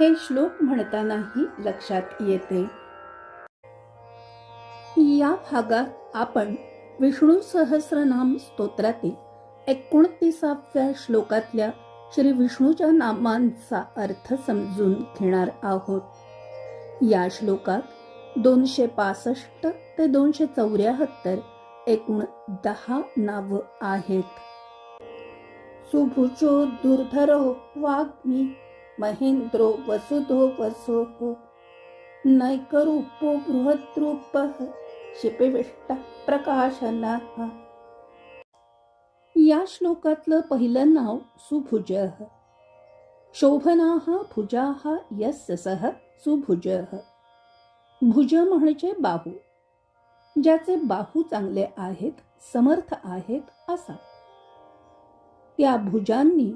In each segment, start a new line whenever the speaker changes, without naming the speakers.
हे श्लोक म्हणतानाही लक्षात येते. या भागात आपण विष्णू सहस्रनाम स्तोत्रातील एकोणतीसाव्या श्लोकातल्या श्री विष्णूच्या नामांचा अर्थ समजून घेणार आहोत. या श्लोकात दोनशे पासष्ट ते दोनशे चौऱ्याहत्तर एकूण दहा नावं आहेत. सुभुचो दुर्धरो वाग्मी महेंद्रो वसुधो वसोः नैकरूपो बृहद्रूपः शिपिविष्ट प्रकाशनः। या श्लोकातलं पहिलं नाव सुभुजः। शोभनाः भुजाः यस्य सः सुभुजः। भुज म्हणजे बाहू। ज्याचे बाहू चांगले आहेत समर्थ आहेत असा। त्या भुजांनी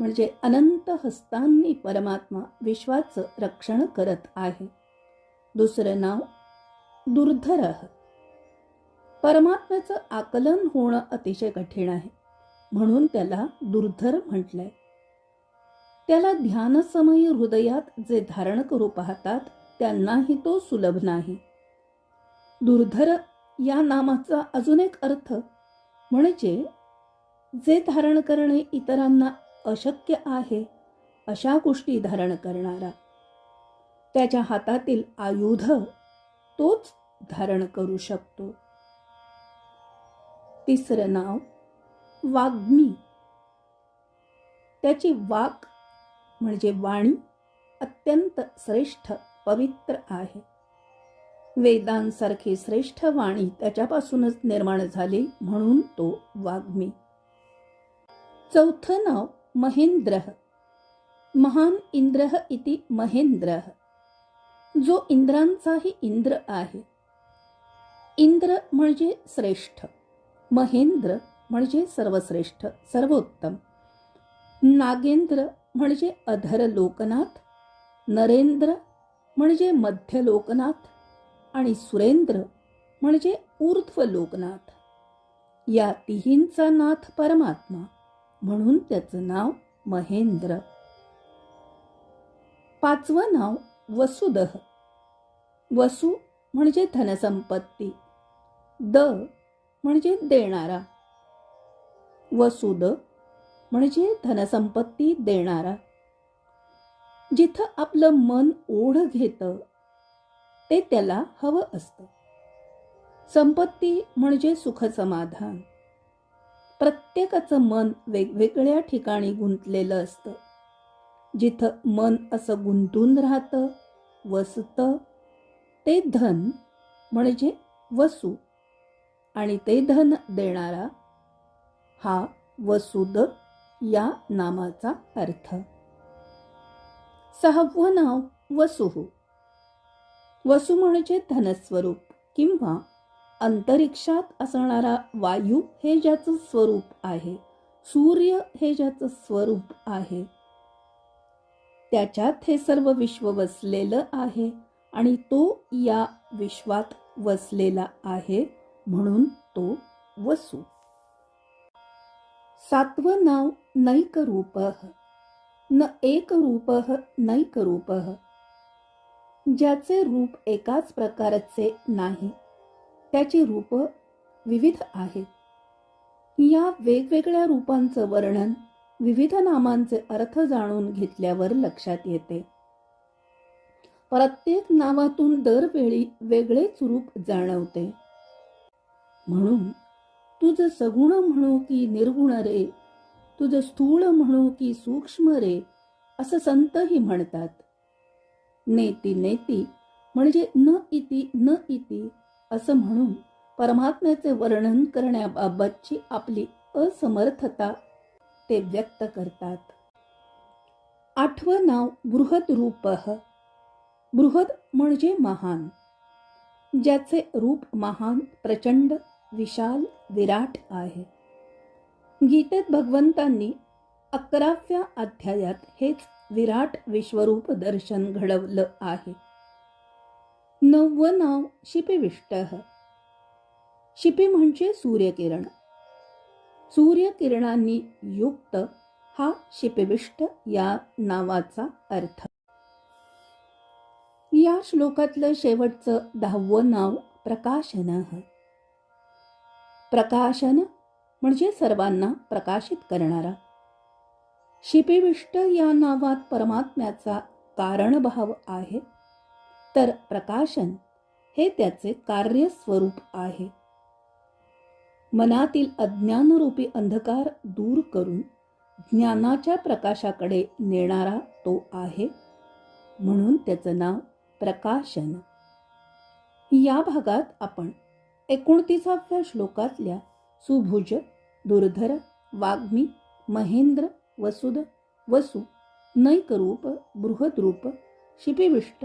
म्हणजे अनंत हस्तांनी परमात्मा विश्वाचं रक्षण करत आहे. दुसरं नाव दुर्धर. परमात्म्याचं आकलन होणं अतिशय कठीण आहे. म्हणून त्याला दुर्धर म्हटलंय. त्याला ध्यानसमयी हृदयात जे धारण करू पाहतात त्यांनाही तो सुलभ नाही. दुर्धर या नामाचा अजून एक अर्थ म्हणजे जे धारण करणे इतरांना अशक्य आहे अशा गोष्टी धारण करणारा. त्याच्या हातातील आयुध तोच धारण करू शकतो. तिसरं नाव वाग्मी. त्याची वाक म्हणजे वाणी अत्यंत श्रेष्ठ पवित्र आहे. वेदांसारखी श्रेष्ठ वाणी त्याच्यापासूनच निर्माण झाली म्हणून तो वाग्मी. चौथं नाव महेंद्रः। महान इंद्रः इति महेंद्रः। जो इंद्रांचाही इंद्र आहे। इंद्र म्हणजे श्रेष्ठ। महेंद्र म्हणजे सर्वश्रेष्ठ सर्वोत्तम। नागेंद्र म्हणजे अधर लोकनाथ। नरेंद्र म्हणजे मध्य लोकनाथ। आणि सुरेंद्र म्हणजे ऊर्ध्व लोकनाथ। या तिहींचा नाथ परमात्मा। म्हणून त्याचं नाव महेंद्र. पाचवं नाव वसुदह. वसु म्हणजे धनसंपत्ती. द म्हणजे देणारा. वसुद म्हणजे धनसंपत्ती देणारा. जिथं आपलं मन ओढ घेतं ते त्याला हवं असतं. संपत्ती म्हणजे सुख समाधान प्रत्येकाचं मन वेगवेगळ्या ठिकाणी गुंतलेलं असतं. जिथं मन असं गुंतून राहतं वसतं ते धन म्हणजे वसू. आणि ते धन देणारा हा वसुद या नामाचा अर्थ. सहावं नाव वसुहू. वसु म्हणजे धनस्वरूप किंवा अंतरिक्षात असणारा वायू हे ज्याचं स्वरूप आहे सूर्य हे ज्याचं स्वरूप आहे त्याच्यात हे सर्व विश्व वसलेलं आहे आणि तो या विश्वात वसलेला आहे म्हणून तो वसू. सातवं नाव नैक रूप न एक रूप नैक रूप ज्याचे रूप एकाच प्रकारचे नाही त्याची रूप विविध आहेत. या वेगवेगळ्या रूपांचं वर्णन विविध नामांचे अर्थ जाणून घेतल्यावर लक्षात येते. प्रत्येक नावातून दरवेळी वेगळेच रूप जाणवते. म्हणून तुझ सगुण म्हणू की निर्गुण रे तुझ स्थूळ म्हणू की सूक्ष्म रे असं संतही म्हणतात. नेती नेती म्हणजे न इति न इति असं म्हणून परमात्म्याचे वर्णन करण्याबाबतची आपली असमर्थता ते व्यक्त करतात. आठवं नाव बृहद रूप. बृहद म्हणजे महान. ज्याचे रूप महान प्रचंड विशाल विराट आहे. गीतेत भगवंतांनी अकराव्या अध्यायात हेच विराट विश्वरूप दर्शन घडवलं आहे. नववं नाव शिपिविष्ट शिपी म्हणजे सूर्यकिरण। सूर्यकिरणांनी युक्त हा शिपिविष्ट या नावाचा अर्थ। या श्लोकातलं शेवटचं दहावं नाव प्रकाशन। प्रकाशन म्हणजे सर्वांना प्रकाशित करणारा। शिपिविष्ट या नावात परमात्म्याचा कारणभाव आहे। तर प्रकाशन हे त्याचे कार्यस्वरूप आहे. मनातील अज्ञानरूपी अंधकार दूर करून ज्ञानाच्या प्रकाशाकडे नेणारा तो आहे. म्हणून त्याचं नाव प्रकाशन. या भागात आपण एकोणतीसाव्या श्लोकातल्या सुभुज दुर्धर वाग्मी महेंद्र वसुद वसु नैकरूप बृहद्रूप शिपिविष्ट